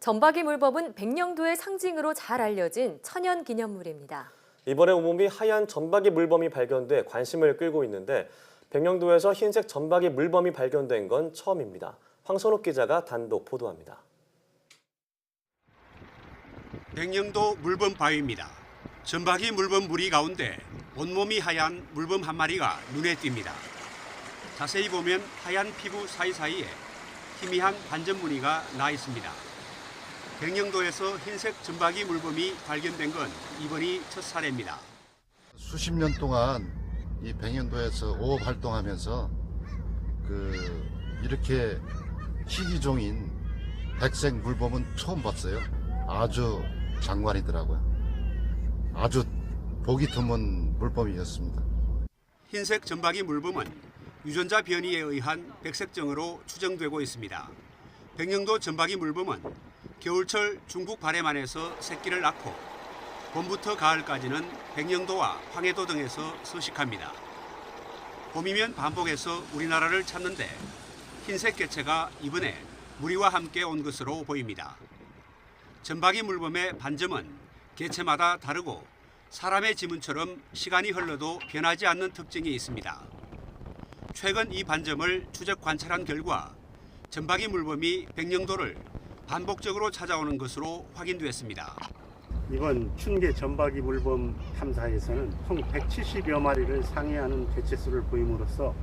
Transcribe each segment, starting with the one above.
전박이 물범은 백령도의 상징으로 잘 알려진 천연 기념물입니다. 이번에 온몸이 하얀 점박이 물범이 발견돼 관심을 끌고 있는데 백령도에서 흰색 점박이 물범이 발견된 건 처음입니다. 황선욱 기자가 단독 보도합니다. 백령도 물범 바위입니다. 전박이 물범 무리 가운데 온몸이 하얀 물범 한 마리가 눈에 띕니다. 자세히 보면 하얀 피부 사이사이에 희미한 반전 무늬가 나 있습니다. 백령도에서 흰색 전박이 물범이 발견된 건 이번이 첫 사례입니다. 수십 년 동안 이 백년도에서 오업 활동하면서 그 이렇게 희귀종인 백색 물범은 처음 봤어요. 아주 장관이더라고요. 아주 보기 드문 물범이었습니다. 흰색 전박이 물범은 유전자 변이에 의한 백색정으로 추정되고 있습니다. 백령도 전박이 물범은 겨울철 중국 발해만에서 새끼를 낳고 봄부터 가을까지는 백령도와 황해도 등에서 서식합니다. 봄이면 반복해서 우리나라를 찾는데 흰색 개체가 이번에 무리와 함께 온 것으로 보입니다. 전박이 물범의 반점은 개체마다 다르고 사람의 지문처럼 시간이 흘러도 변하지 않는 특징이 있습니다. 최근 이 반점을 추적 관찰한 결과 전박이 물범이 백령도를 반복적으로 찾아오는 것으로 확인됐습니다. 이번 춘계 전박이 물범 탐사에서는 총 170여 마리를 상회하는 개체수를 보임으로써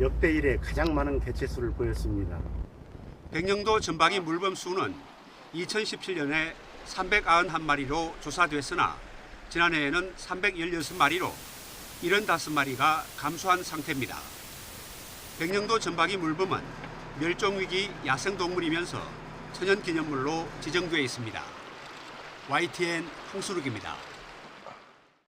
역대 이래 가장 많은 개체수를 보였습니다. 백령도 전박이 물범 수는 2017년에 391마리로 조사됐으나 지난해에는 316마리로 75마리가 감소한 상태입니다. 백령도 전박이 물범은 멸종위기 야생동물이면서 천연기념물로 지정돼 있습니다. YTN 황수룩입니다.